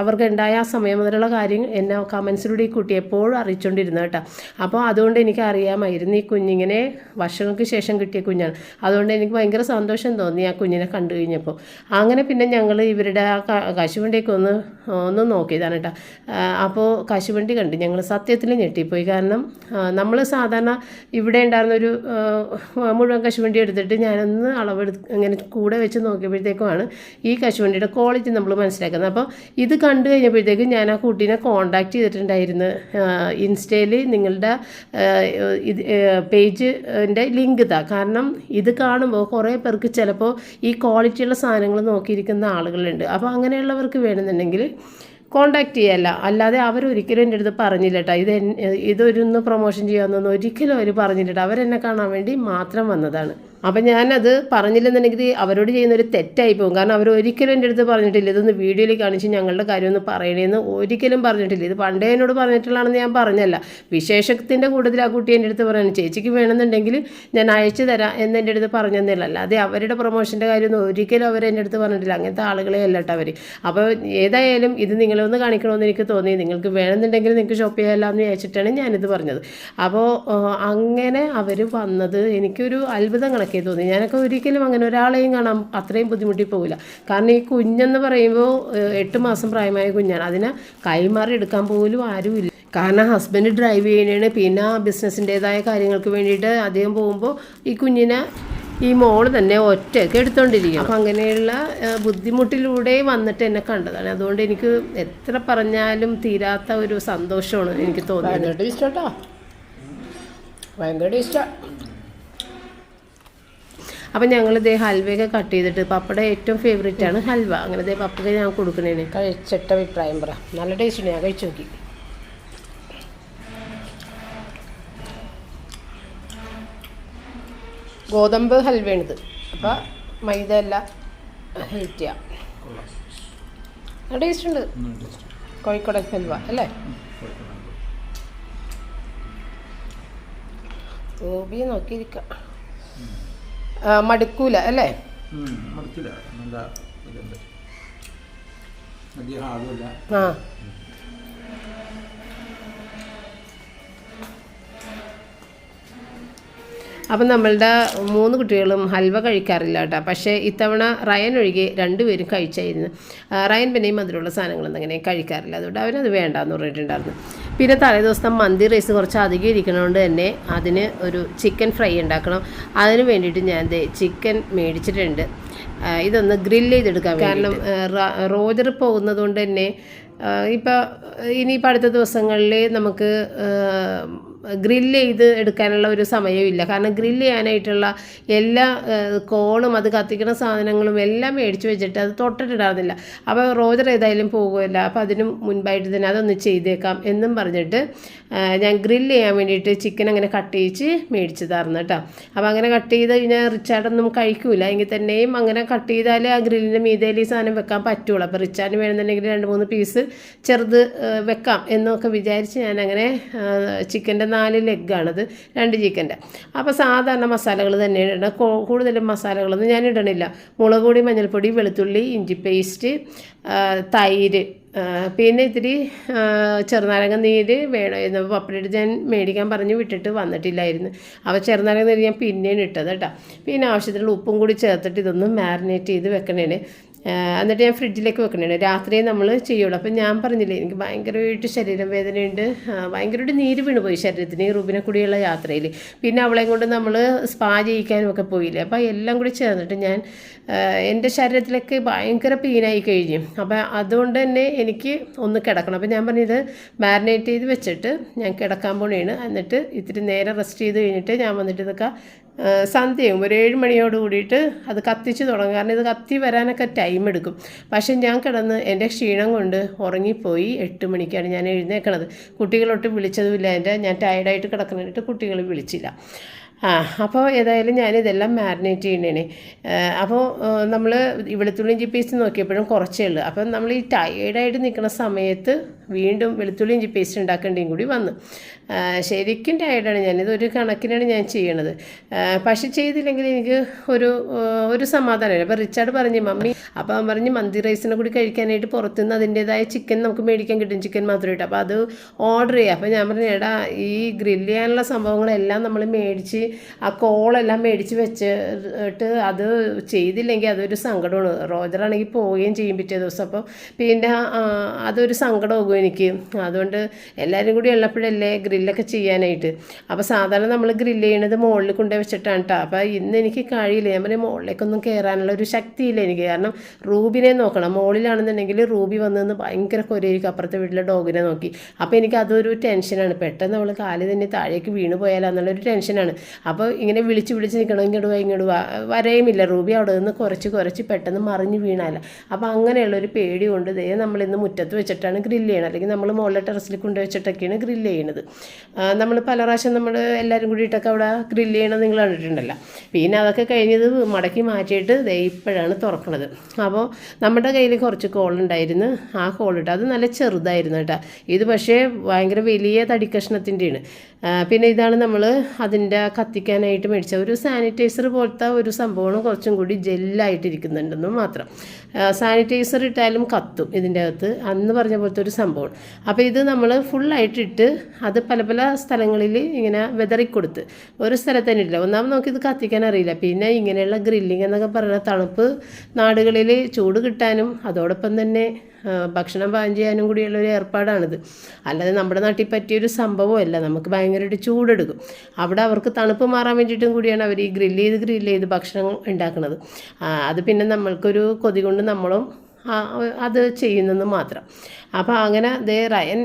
അവർക്ക് ഉണ്ടായ ആ സമയം മുതലുള്ള കാര്യം എന്നെ കമൻസിലൂടെ ഈ കുട്ടി എപ്പോഴും അറിയിച്ചുകൊണ്ടിരുന്നു കേട്ടോ. അപ്പോൾ അതുകൊണ്ട് എനിക്ക് അറിയാമായിരുന്നു ഈ കുഞ്ഞിങ്ങനെ വർഷങ്ങൾക്ക് ശേഷം കിട്ടിയ കുഞ്ഞാണ്. അതുകൊണ്ട് എനിക്ക് ഭയങ്കര സന്തോഷം തോന്നി ആ കുഞ്ഞിനെ കണ്ടു കഴിഞ്ഞപ്പോൾ. അങ്ങനെ പിന്നെ ഞങ്ങൾ ഇവരുടെ ആ കശുവണ്ടിയൊക്കെ ഒന്ന് ഒന്ന് നോക്കിയതാണ് കേട്ടോ അപ്പോൾ കശുവണ്ടി കണ്ട് ഞങ്ങൾ സത്യത്തിൽ ഞെട്ടിപ്പോയി. കാരണം നമ്മൾ സാധാരണ ഇവിടെ ഉണ്ടായിരുന്നൊരു ഒരു മുഴുവൻ കശുവണ്ടി എടുത്തിട്ട് ഞാനൊന്ന് അളവെടുത്ത് ഇങ്ങനെ കൂടെ വെച്ച് നോക്കിയപ്പോഴത്തേക്കുമാണ് ഈ കശുവണ്ടിയുടെ ക്വാളിറ്റി നമ്മൾ മനസ്സിലാക്കുന്നത്. അപ്പോൾ ഇത് കണ്ടു കഴിഞ്ഞപ്പോഴത്തേക്കും ഞാൻ ആ കുട്ടീനെ കോണ്ടാക്ട് ചെയ്തിട്ടുണ്ടായിരുന്നു. ഇൻസ്റ്റയിൽ നിങ്ങളുടെ ഇത് പേജിന്റെ ലിങ്ക് ഇതാ. കാരണം ഇത് കാണുമ്പോൾ കുറേ പേർക്ക് ചിലപ്പോൾ ഈ ക്വാളിറ്റിയുള്ള സാധനങ്ങൾ നോക്കിയിരിക്കുന്ന ആളുകളുണ്ട്. അപ്പോൾ അങ്ങനെയുള്ളവർക്ക് വേണമെന്നുണ്ടെങ്കിൽ കോണ്ടാക്ട് ചെയ്യല്ല. അല്ലാതെ അവരൊരിക്കലും എന്റെ അടുത്ത് പറഞ്ഞില്ല കേട്ടോ ഇത് ഇതൊരു പ്രൊമോഷൻ ചെയ്യാമെന്നൊന്നും ഒരിക്കലും അവർ പറഞ്ഞില്ല കേട്ടോ അവരെന്നെ കാണാൻ വേണ്ടി മാത്രം വന്നതാണ്. അപ്പം ഞാനത് പറഞ്ഞില്ലെന്നുണ്ടെങ്കിൽ അവരോട് ചെയ്യുന്നൊരു തെറ്റായി പോകും കാരണം അവർ ഒരിക്കലും എന്റെ അടുത്ത് പറഞ്ഞിട്ടില്ല ഇതൊന്ന് വീഡിയോയിൽ കാണിച്ച് ഞങ്ങളുടെ കാര്യം ഒന്ന് പറയണേന്ന് ഒരിക്കലും പറഞ്ഞിട്ടില്ല. ഇത് പണ്ടേ എന്നോട് പറഞ്ഞിട്ടുള്ളതാണെന്ന് ഞാൻ പറഞ്ഞല്ല. വിശേഷത്തിന്റെ കൂട്ടത്തിൽ ആ കുട്ടി എന്റെ അടുത്ത് പറയുന്നത് ചേച്ചിക്ക് വേണമെന്നുണ്ടെങ്കിൽ ഞാൻ അയച്ചു തരാം എന്ന് എന്റെ അടുത്ത് പറഞ്ഞെന്നില്ല അല്ലാതെ അവരുടെ പ്രൊമോഷന്റെ കാര്യമൊന്നും ഒരിക്കലും അവർ എന്റെ അടുത്ത് പറഞ്ഞിട്ടില്ല. അങ്ങനത്തെ ആളുകളെ അല്ല കേട്ടോ അവർ അപ്പോൾ ഏതായാലും ഇത് നിങ്ങളൊന്ന് കാണിക്കണമെന്ന് എനിക്ക് തോന്നി. നിങ്ങൾക്ക് വേണമെന്നുണ്ടെങ്കിൽ നിങ്ങൾക്ക് ഷോപ്പ് ചെയ്യാമല്ലോ എന്ന് വിചാരിച്ചിട്ടാണ് ഞാനിത് പറഞ്ഞത്. അപ്പോൾ അങ്ങനെ അവർ വന്നത് എനിക്കൊരു അത്ഭുതം തോന്നി. ഞാനൊക്കെ ഒരിക്കലും അങ്ങനെ ഒരാളെയും കാണാൻ അത്രയും ബുദ്ധിമുട്ടി പോകില്ല കാരണം ഈ കുഞ്ഞെന്ന് പറയുമ്പോൾ എട്ട് മാസം പ്രായമായ കുഞ്ഞാണ്. അതിനെ കൈമാറി എടുക്കാൻ പോലും ആരുമില്ല. കാരണം ഹസ്ബൻഡ് ഡ്രൈവ് ചെയ്യണേണ് പിന്നെ ബിസിനസ്സിന്റെതായ കാര്യങ്ങൾക്ക് വേണ്ടിയിട്ട് അദ്ദേഹം പോകുമ്പോൾ ഈ കുഞ്ഞിനെ ഈ മോൾ തന്നെ ഒറ്റയ്ക്ക് എടുത്തോണ്ടിരിക്കും അപ്പം അങ്ങനെയുള്ള ബുദ്ധിമുട്ടിലൂടെ വന്നിട്ട് എന്നെ കണ്ടതാണ്. അതുകൊണ്ട് എനിക്ക് എത്ര പറഞ്ഞാലും തീരാത്ത ഒരു സന്തോഷമാണ് എനിക്ക് തോന്നിയത്. ഭയങ്കര ടേസ്റ്റ്. ഞങ്ങൾ ഇതേ ഹൽവയൊക്കെ കട്ട് ചെയ്തിട്ട് പപ്പയുടെ ഏറ്റവും ഫേവറേറ്റ് ആണ് ഹൽവ. അങ്ങനെ പപ്പയ്ക്ക് ഞാൻ കൊടുക്കണേന്. കഴിച്ചിട്ട അഭിപ്രായം പറ. നല്ല ടേസ്റ്റ് ഞാൻ കഴിച്ചു നോക്കി. ഗോതമ്പ് ഹൽവയാണിത്. അപ്പോൾ മൈദ അല്ല ഹെൽത്തിയാണ് നല്ല ടേസ്റ്റ് ഉണ്ട്. കോഴിക്കോടൻ ഹൽവ അല്ലേ? ഗോപി നോക്കിയിരിക്കാം. മടുക്കൂല അല്ലേ? ആ. അപ്പം നമ്മളുടെ മൂന്ന് കുട്ടികളും ഹൽവ കഴിക്കാറില്ല കേട്ടോ. പക്ഷേ ഇത്തവണ റയൻ ഒഴികെ രണ്ടുപേരും കഴിച്ചായിരുന്നു. റയൻ പിന്നെയും മധുരമുള്ള സാധനങ്ങളൊന്നും അങ്ങനെ കഴിക്കാറില്ല. അതുകൊണ്ട് അവരത് വേണ്ടാന്ന് പറഞ്ഞിട്ടുണ്ടായിരുന്നു. പിന്നെ തലേദിവസം മന്തി റൈസ് കുറച്ച് അധികം ഇരിക്കണതുകൊണ്ട് തന്നെ അതിന് ഒരു ചിക്കൻ ഫ്രൈ ഉണ്ടാക്കണം അതിന് വേണ്ടിയിട്ട് ഞാൻ ചിക്കൻ മേടിച്ചിട്ടുണ്ട്. ഇതൊന്ന് ഗ്രില്ല് ചെയ്തെടുക്കാം കാരണം റോജർ പോകുന്നത് കൊണ്ട് തന്നെ ഇപ്പോൾ ഇനിയിപ്പോൾ അടുത്ത ദിവസങ്ങളിൽ നമുക്ക് ഗ്രില്ല് ചെയ്ത് എടുക്കാനുള്ള ഒരു സമയമില്ല കാരണം ഗ്രില്ല് ചെയ്യാനായിട്ടുള്ള എല്ലാ കോളും അത് കത്തിക്കുന്ന സാധനങ്ങളും എല്ലാം മേടിച്ച് വെച്ചിട്ട് അത് തൊട്ടിട്ടിടാറില്ല അപ്പോൾ റോജർ ഏതായാലും പോകുമല്ല അപ്പോൾ അതിനും മുൻപായിട്ട് തന്നെ അതൊന്ന് ചെയ്തേക്കാം എന്നും പറഞ്ഞിട്ട് ഞാൻ ഗ്രില്ല് ചെയ്യാൻ വേണ്ടിയിട്ട് ചിക്കൻ അങ്ങനെ കട്ട് ചെയ്ച്ച് മേടിച്ചതായിരുന്നു കേട്ടോ. അപ്പോൾ അങ്ങനെ കട്ട് ചെയ്ത് കഴിഞ്ഞാൽ റിച്ചാർഡൊന്നും കഴിക്കൂല. എങ്കിൽ തന്നെയും അങ്ങനെ കട്ട് ചെയ്താൽ ആ ഗ്രില്ലിന്റെ മീതയിൽ ഈ സാധനം വെക്കാൻ പറ്റുള്ളൂ. അപ്പോൾ റിച്ചാർഡിന് വേണമെന്നുണ്ടെങ്കിൽ രണ്ട് മൂന്ന് പീസ് ചെറുത് വെക്കാം എന്നൊക്കെ വിചാരിച്ച് ഞാൻ അങ്ങനെ ചിക്കന്റെ നാല് ലെഗാണത് രണ്ട് ചിക്കന്റെ അപ്പോൾ സാധാരണ മസാലകൾ തന്നെയാണ്. കൂ- കൂടുതലും മസാലകളൊന്നും ഞാൻ ഇടണില്ല. മുളക് പൊടി മഞ്ഞൾപ്പൊടി വെളുത്തുള്ളി ഇഞ്ചി പേസ്റ്റ് തൈര് പിന്നെ ഇത്തിരി ചെറുനാരങ്ങ നീര് വേണം എന്ന് പപ്പടയിട്ട് ഞാൻ മേടിക്കാൻ പറഞ്ഞ് വിട്ടിട്ട് വന്നിട്ടില്ലായിരുന്നു. അപ്പോൾ ചെറുനാരങ്ങ നീര് ഞാൻ പിന്നെയാണ് ഇട്ടത് കേട്ടോ. പിന്നെ ആവശ്യത്തിനുള്ള ഉപ്പും കൂടി ചേർത്തിട്ട് ഇതൊന്ന് മാരിനേറ്റ് ചെയ്ത് വെക്കണേന് എന്നിട്ട് ഞാൻ ഫ്രിഡ്ജിലേക്ക് വെക്കണേ രാത്രി നമ്മൾ ചെയ്യുള്ളൂ. അപ്പം ഞാൻ പറഞ്ഞില്ലേ എനിക്ക് ഭയങ്കരമായിട്ട് ശരീരം വേദനയുണ്ട്. ഭയങ്കരമായിട്ട് നീര് വീണ് പോയി ശരീരത്തിന് ഈ റൂബിനെ കൂടിയുള്ള യാത്രയിൽ പിന്നെ അവളെയും കൊണ്ട് നമ്മൾ സ്പാ ചെയ്യിക്കാനും ഒക്കെ പോയില്ലേ. അപ്പോൾ എല്ലാം കൂടി ചേർന്നിട്ട് ഞാൻ എന്റെ ശരീരത്തിലൊക്കെ ഭയങ്കര പെയിനായി കഴിഞ്ഞു. അപ്പം അതുകൊണ്ട് തന്നെ എനിക്ക് ഒന്ന് കിടക്കണം. അപ്പം ഞാൻ പറഞ്ഞത് മാരിനേറ്റ് ചെയ്ത് വെച്ചിട്ട് ഞാൻ കിടക്കാൻ പോണേണ്. എന്നിട്ട് ഇത്തിരി നേരം റെസ്റ്റ് ചെയ്ത് കഴിഞ്ഞിട്ട് ഞാൻ വന്നിട്ട് ഇതൊക്കെ സന്ധ്യയും ഒരു ഏഴ് മണിയോട് കൂടിയിട്ട് അത് കത്തിച്ച് തുടങ്ങും. കാരണം ഇത് കത്തി വരാനൊക്കെ ടൈം എടുക്കും. പക്ഷേ ഞാൻ കിടന്ന് എന്റെ ക്ഷീണം കൊണ്ട് ഉറങ്ങിപ്പോയി എട്ട് മണിക്കാണ് ഞാൻ എഴുന്നേക്കണത്. കുട്ടികളൊട്ട് വിളിച്ചതുമില്ല എന്റെ. ഞാൻ ടയർഡായിട്ട് കിടക്കുന്നിട്ട് കുട്ടികൾ വിളിച്ചില്ല. ആ അപ്പോൾ ഏതായാലും ഞാനിതെല്ലാം മാരിനേറ്റ് ചെയ്യണേ അപ്പോൾ നമ്മൾ വെളുത്തുള്ളിയും ഇഞ്ചി നോക്കിയപ്പോഴും കുറച്ചേ ഉള്ളൂ. അപ്പം നമ്മൾ ഈ ടയേർഡായിട്ട് നിൽക്കുന്ന സമയത്ത് വീണ്ടും വെളുത്തുള്ളി ഇഞ്ചി ഉണ്ടാക്കേണ്ടിയും കൂടി വന്നു. ശരിക്കും ടയർഡാണ് ഞാനിത് ഒരു കണക്കിനാണ് ഞാൻ ചെയ്യണത്. പക്ഷെ ചെയ്തില്ലെങ്കിൽ എനിക്ക് ഒരു ഒരു സമാധാനമില്ല. അപ്പോൾ റിച്ചാർഡ് പറഞ്ഞു മമ്മി അപ്പോൾ അവൻ പറഞ്ഞ് മന്തി റൈസിനെ കൂടി കഴിക്കാനായിട്ട് പുറത്തുനിന്ന് അതിന്റേതായ ചിക്കൻ നമുക്ക് മേടിക്കാൻ കിട്ടും ചിക്കൻ മാത്രമായിട്ട് അപ്പോൾ അത് ഓർഡർ ചെയ്യാം. അപ്പോൾ ഞാൻ പറഞ്ഞു എടാ ഈ ഗ്രില്ല് ചെയ്യാനുള്ള സംഭവങ്ങളെല്ലാം നമ്മൾ മേടിച്ച് ആ കോളെല്ലാം മേടിച്ച് വെച്ചിട്ട് അത് ചെയ്തില്ലെങ്കിൽ അതൊരു സങ്കടമാണ്. റോജറാണെങ്കിൽ പോവുകയും ചെയ്യും പിറ്റേ ദിവസം. അപ്പോൾ പിന്നെ അതൊരു സങ്കടമാകും എനിക്ക്. അതുകൊണ്ട് എല്ലാവരും കൂടി ഉള്ളപ്പോഴല്ലേ ഗ്രില്ലൊക്കെ ചെയ്യാനായിട്ട്. അപ്പോൾ സാധാരണ നമ്മൾ ഗ്രില്ല് ചെയ്യണത് മുകളിൽ കൊണ്ടുപോയി വെച്ചിട്ടാണ് കേട്ടോ അപ്പോൾ ഇന്ന് എനിക്ക് കഴിയില്ല. ഞാൻ പറയും മുകളിലേക്കൊന്നും കയറാനുള്ള ഒരു ശക്തിയില്ല എനിക്ക്. കാരണം റൂബിനെ നോക്കണം. മുകളിലാണെന്നുണ്ടെങ്കിൽ റൂബി വന്നതെന്ന് ഭയങ്കര കൊരയിരിക്കും അപ്പുറത്തെ വീട്ടിലെ ഡോഗിനെ നോക്കി. അപ്പോൾ എനിക്ക് അതൊരു ടെൻഷനാണ്. പെട്ടെന്ന് അവൾ കാൽ തന്നെ താഴേക്ക് വീണ് പോയാലെന്നുള്ളൊരു ടെൻഷനാണ്. അപ്പോൾ ഇങ്ങനെ വിളിച്ച് വിളിച്ച് നിൽക്കണം ഇങ്ങോട്ട് വാ ഇങ്ങോട്ട് വരയുമില്ല. റൂബി അവിടെ നിന്ന് കുറച്ച് കുറച്ച് പെട്ടെന്ന് മറിഞ്ഞ് വീണാല. അപ്പോൾ അങ്ങനെയുള്ളൊരു പേടി കൊണ്ട് ദേ നമ്മളിന്ന് മുറ്റത്ത് വെച്ചിട്ടാണ് ഗ്രില്ല് ചെയ്യണം അല്ലെങ്കിൽ നമ്മൾ മുകളിലെ ടെറസിൽ കൊണ്ടുവച്ചിട്ടൊക്കെയാണ് ഗ്രില്ല് ചെയ്യണത്. നമ്മൾ പല പ്രാവശ്യം നമ്മൾ എല്ലാവരും കൂടിയിട്ടൊക്കെ അവിടെ ഗ്രില്ല് ചെയ്യണം നിങ്ങൾ കണ്ടിട്ടുണ്ടല്ലോ. പിന്നെ അതൊക്കെ കഴിഞ്ഞത് മടക്കി മാറ്റിയിട്ട് ദേ ഇപ്പോഴാണ് തുറക്കണത്. അപ്പോൾ നമ്മുടെ കയ്യിൽ കുറച്ച് കോളുണ്ടായിരുന്നു ആ കോളിട്ട് അത് നല്ല ചെറുതായിരുന്നു കേട്ടോ. ഇത് പക്ഷേ ഭയങ്കര വലിയ തടിക്കഷ്ണത്തിന്റെയാണ് പിന്നെ ഇതാണ് നമ്മൾ അതിന്റെ കത്തിക്കാനായിട്ട് മേടിച്ച ഒരു സാനിറ്റൈസർ പോലത്തെ ഒരു സംഭവമാണ് കുറച്ചും കൂടി ജെല്ലായിട്ടിരിക്കുന്നുണ്ടെന്ന് മാത്രം. സാനിറ്റൈസർ ഇട്ടാലും കത്തും ഇതിന്റെ അകത്ത്. അന്ന് പറഞ്ഞ പോലത്തെ ഒരു സംഭവം. അപ്പോൾ ഇത് നമ്മൾ ഫുള്ളായിട്ടിട്ട് അത് പല പല സ്ഥലങ്ങളിൽ ഇങ്ങനെ വെതറിക്കൊടുത്ത് ഒരു സ്ഥലത്ത് തന്നെ ഇല്ല ഒന്നാമത് നമുക്കിത് കത്തിക്കാൻ അറിയില്ല. പിന്നെ ഇങ്ങനെയുള്ള ഗ്രില്ലിംഗ് എന്നൊക്കെ പറയുന്ന തണുപ്പ് നാടുകളിൽ ചൂട് കിട്ടാനും അതോടൊപ്പം തന്നെ ഭക്ഷണം പാകം ചെയ്യാനും കൂടിയുള്ള ഒരു ഏർപ്പാടാണിത്. അല്ലാതെ നമ്മുടെ നാട്ടിൽ പറ്റിയൊരു സംഭവമല്ല നമുക്ക് ഭയങ്കരമായിട്ട് ചൂടെടുക്കും. അവിടെ അവർക്ക് തണുപ്പ് മാറാൻ വേണ്ടിയിട്ടും കൂടിയാണ് അവർ ഈ ഗ്രില്ല് ചെയ്ത് ഗ്രില്ല് ചെയ്ത് ഭക്ഷണം ഉണ്ടാക്കുന്നത്. അത് പിന്നെ നമ്മൾക്കൊരു കൊതി കൊണ്ട് നമ്മളും അത് ചെയ്യുന്നെന്ന് മാത്രം. അപ്പോൾ അങ്ങനെ ദേ റയൻ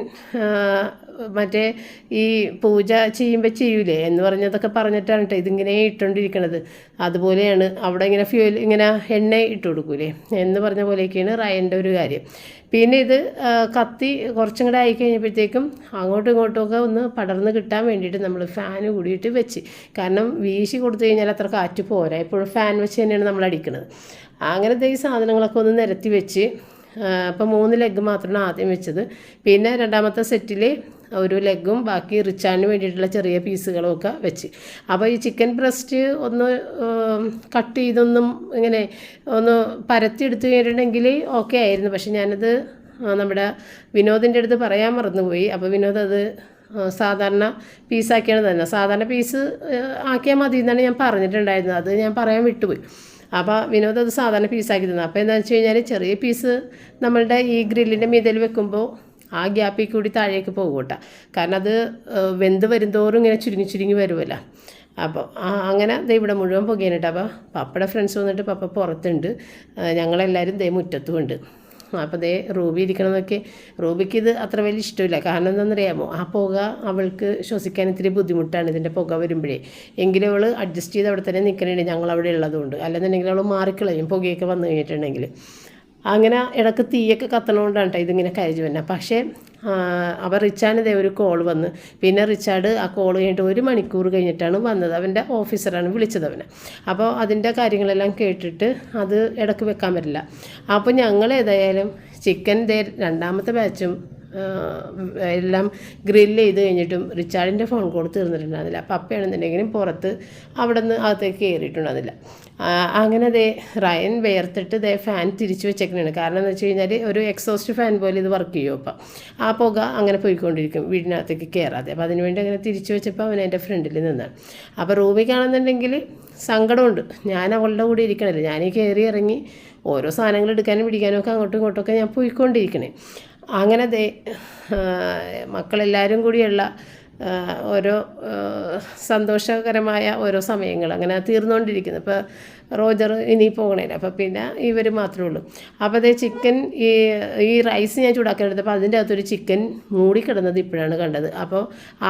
മറ്റേ ഈ പൂജ ചെയ്യുമ്പോൾ ചെയ്യൂലേ എന്ന് പറഞ്ഞതൊക്കെ പറഞ്ഞിട്ടാണ് കേട്ടോ ഇതിങ്ങനെ ഇട്ടുകൊണ്ടിരിക്കണത് അതുപോലെയാണ് അവിടെ ഇങ്ങനെ ഫ്യൂൽ ഇങ്ങനെ എണ്ണ ഇട്ട് കൊടുക്കൂലേ എന്ന് പറഞ്ഞ പോലെയൊക്കെയാണ് റയന്റെ ഒരു കാര്യം. പിന്നെ ഇത് കത്തി കുറച്ചും കൂടെ ആയി കഴിഞ്ഞപ്പോഴത്തേക്കും അങ്ങോട്ടും ഇങ്ങോട്ടുമൊക്കെ ഒന്ന് പടർന്ന് കിട്ടാൻ വേണ്ടിയിട്ട് നമ്മൾ ഫാൻ കൂടിയിട്ട് വെച്ച്. കാരണം വീശി കൊടുത്തു കഴിഞ്ഞാൽ അത്ര കാറ്റ് പോരാ. എപ്പോഴും ഫാൻ വെച്ച് തന്നെയാണ് നമ്മൾ അടിക്കുന്നത് അങ്ങനത്തെ ഈ സാധനങ്ങളൊക്കെ ഒന്ന് നിരത്തി വെച്ച് അപ്പോൾ മൂന്ന് ലെഗ് മാത്രമാണ് ആദ്യം വെച്ചത്. പിന്നെ രണ്ടാമത്തെ സെറ്റിൽ ഒരു ലെഗും ബാക്കി റിച്ചാന് വേണ്ടിയിട്ടുള്ള ചെറിയ പീസുകളും ഒക്കെ വെച്ച്. അപ്പോൾ ഈ ചിക്കൻ ബ്രസ്റ്റ് ഒന്ന് കട്ട് ചെയ്തൊന്നും ഇങ്ങനെ ഒന്ന് പരത്തി എടുത്തു കഴിഞ്ഞിട്ടുണ്ടെങ്കിൽ ഓക്കെ ആയിരുന്നു. പക്ഷെ ഞാനത് നമ്മുടെ വിനോദിന്റെ അടുത്ത് പറയാൻ മറന്നുപോയി. അപ്പോൾ വിനോദ് അത് സാധാരണ പീസാക്കിയാണ് തന്നെ സാധാരണ പീസ് ആക്കിയാൽ മതി എന്നാണ് ഞാൻ പറഞ്ഞിട്ടുണ്ടായിരുന്നത്. അത് ഞാൻ പറയാൻ വിട്ടുപോയി. അപ്പോൾ വിനോദ് അത് സാധാരണ പീസാക്കി തന്നെ. അപ്പോൾ എന്താണെന്ന് വെച്ച് കഴിഞ്ഞാൽ ചെറിയ പീസ് നമ്മളുടെ ഈ ഗ്രില്ലിന്റെ മീതൽ വെക്കുമ്പോൾ ആ ഗ്യാപ്പിൽ കൂടി താഴേക്ക് പോകും കേട്ടോ കാരണം അത് വെന്ത് വരുന്തോറും ഇങ്ങനെ ചുരുങ്ങി ചുരുങ്ങി വരുമല്ലോ അപ്പോൾ അങ്ങനെ ദേ ഇവിടെ മുഴുവൻ പുകയാണ് കേട്ടോ അപ്പോൾ പപ്പയുടെ ഫ്രണ്ട്സ് വന്നിട്ട് പപ്പ പുറത്തുണ്ട്. ഞങ്ങളെല്ലാവരും ദേ മുറ്റത്തുമുണ്ട് അപ്പോൾ ദേ റൂബി ഇരിക്കണമെന്നൊക്കെ റൂബിക്ക് ഇത് അത്ര വലിയ ഇഷ്ടമില്ല. കാരണം എന്താണെന്നറിയാമോ? ആ പുക അവൾക്ക് ശ്വസിക്കാൻ ഇത്തിരി ബുദ്ധിമുട്ടാണ് ഇതിന്റെ പുക വരുമ്പോഴേ. എങ്കിലും അവൾ അഡ്ജസ്റ്റ് ചെയ്ത് അവിടെ തന്നെ നിൽക്കണേ ഞങ്ങൾ അവിടെ ഉള്ളതുകൊണ്ട്. അല്ലെന്നുണ്ടെങ്കിൽ അവൾ മാറിക്കളയും പുകയൊക്കെ വന്നു കഴിഞ്ഞിട്ടുണ്ടെങ്കിൽ. അങ്ങനെ ഇടയ്ക്ക് തീയൊക്കെ കത്തണോണ്ടാണ് കേട്ടോ ഇതിങ്ങനെ കയറി വരുന്നത് പക്ഷേ അപ്പോൾ റിച്ചാന് ഇതേ ഒരു കോൾ വന്ന്. പിന്നെ റിച്ചാർഡ് ആ കോൾ കഴിഞ്ഞിട്ട് ഒരു മണിക്കൂർ കഴിഞ്ഞിട്ടാണ് വന്നത്. അവന്റെ ഓഫീസറാണ് വിളിച്ചത് അവനെ. അപ്പോൾ അതിന്റെ കാര്യങ്ങളെല്ലാം കേട്ടിട്ട് അത് ഇടയ്ക്ക് വെക്കാൻ പറ്റില്ല. അപ്പോൾ ഞങ്ങൾ ഏതായാലും ചിക്കൻ ദേ രണ്ടാമത്തെ ബാച്ചും എല്ലാം ഗ്രില്ല് ചെയ്ത് കഴിഞ്ഞിട്ടും റിച്ചാർഡിന്റെ ഫോൺ കോൾ തീർന്നിട്ടുണ്ടായിരുന്നില്ല. അപ്പയാണെന്നുണ്ടെങ്കിലും പുറത്ത് അവിടെ നിന്ന് അകത്തേക്ക് കയറിയിട്ടുണ്ടായിരുന്നില്ല. അങ്ങനെ ദേ റയൻ വേർത്തിട്ട് ദേ ഫാൻ തിരിച്ചു വെച്ചേക്കണാണ്. കാരണം എന്ന് വെച്ച് കഴിഞ്ഞാൽ ഒരു എക്സോസ്റ്റ് ഫാൻ പോലെ ഇത് വർക്ക് ചെയ്യും അപ്പം. ആ പുക അങ്ങനെ പോയിക്കൊണ്ടിരിക്കും വീടിനകത്തേക്ക് കയറാതെ അപ്പോൾ അതിനുവേണ്ടി അങ്ങനെ തിരിച്ചു വെച്ചപ്പോൾ അവൻ എന്റെ ഫ്രണ്ടിൽ നിന്നാണ് അപ്പോൾ റൂമിക്കാണെന്നുണ്ടെങ്കിൽ സങ്കടമുണ്ട്. ഞാൻ അവളുടെ കൂടെ ഇരിക്കണല്ലോ. ഞാൻ ഈ കയറി ഇറങ്ങി ഓരോ സാധനങ്ങൾ എടുക്കാനും പിടിക്കാനും ഒക്കെ അങ്ങോട്ടും ഇങ്ങോട്ടൊക്കെ ഞാൻ പോയിക്കൊണ്ടിരിക്കണേ. അങ്ങനെ ദേ മക്കളെല്ലാവരും കൂടിയുള്ള ഓരോ സന്തോഷകരമായ ഓരോ സമയങ്ങൾ അങ്ങനെ തീർന്നുകൊണ്ടിരിക്കുന്നു. ഇപ്പോൾ റോജർ ഇനി പോകണേല അപ്പോൾ പിന്നെ ഇവർ മാത്രമേ ഉള്ളൂ. അപ്പോൾ അതേ ചിക്കൻ ഈ ഈ റൈസ് ഞാൻ ചൂടാക്കാൻ എടുത്തപ്പോൾ അതിന്റെ അകത്തൊരു ചിക്കൻ മൂടിക്കിടന്നത് ഇപ്പോഴാണ് കണ്ടത്. അപ്പോൾ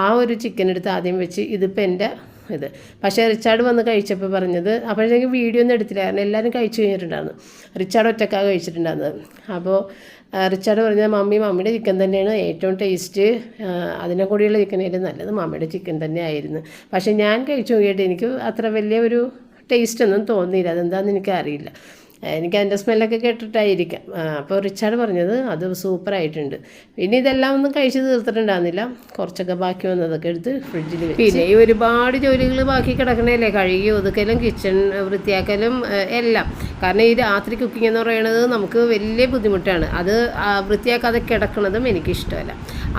ആ ഒരു ചിക്കൻ എടുത്ത് ആദ്യം വെച്ച് ഇതിപ്പോൾ എന്റെ ഇത്. പക്ഷേ റിച്ചാർഡ് വന്ന് കഴിച്ചപ്പോൾ പറഞ്ഞത് അപ്പോഴത്തേക്ക് വീഡിയോ ഒന്നും എടുത്തില്ല. കാരണം എല്ലാവരും കഴിച്ചു കഴിഞ്ഞിട്ടുണ്ടായിരുന്നു. റിച്ചാർഡ് ഒറ്റക്കാണ് കഴിച്ചിട്ടുണ്ടായിരുന്നത്. അപ്പോൾ റിച്ചാർഡ് പറഞ്ഞത് മമ്മി മമ്മിയുടെ ചിക്കൻ തന്നെയാണ് ഏറ്റവും ടേസ്റ്റ്. അതിനെ കൂടിയുള്ള ചിക്കനായിട്ട് നല്ലത് മമ്മിയുടെ ചിക്കൻ തന്നെ ആയിരുന്നു പക്ഷേ ഞാൻ കഴിച്ചു നോക്കിയിട്ട് എനിക്ക് അത്ര വലിയ ഒരു ടേസ്റ്റ് ഒന്നും തോന്നിയില്ല. അതെന്താണെന്ന് എനിക്കറിയില്ല. എനിക്ക് അതിന്റെ സ്മെല്ലൊക്കെ കേട്ടിട്ടായിരിക്കാം. അപ്പോൾ റിച്ചാർഡ് പറഞ്ഞത് അത് സൂപ്പറായിട്ടുണ്ട്. പിന്നെ ഇതെല്ലാം ഒന്നും കഴിച്ച് തീർത്തിട്ടുണ്ടായിരുന്നില്ല. കുറച്ചൊക്കെ ബാക്കി വന്നതൊക്കെ എടുത്ത് ഫ്രിഡ്ജിൽ പിന്നെ ഈ ഒരുപാട് ജോലികൾ ബാക്കി കിടക്കണേല്ലേ? കഴുകി ഒതുക്കലും കിച്ചൺ വൃത്തിയാക്കലും എല്ലാം. കാരണം ഈ രാത്രി കുക്കിംഗ് എന്ന് പറയുന്നത് നമുക്ക് വലിയ ബുദ്ധിമുട്ടാണ്. അത് വൃത്തിയാക്കാതെ കിടക്കണതും എനിക്കിഷ്ടമല്ല.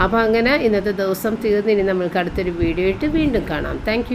അപ്പോൾ അങ്ങനെ ഇന്നത്തെ ദിവസം തീർന്നിനി നമ്മൾക്ക് അടുത്തൊരു വീഡിയോ ഇട്ട് വീണ്ടും കാണാം. താങ്ക്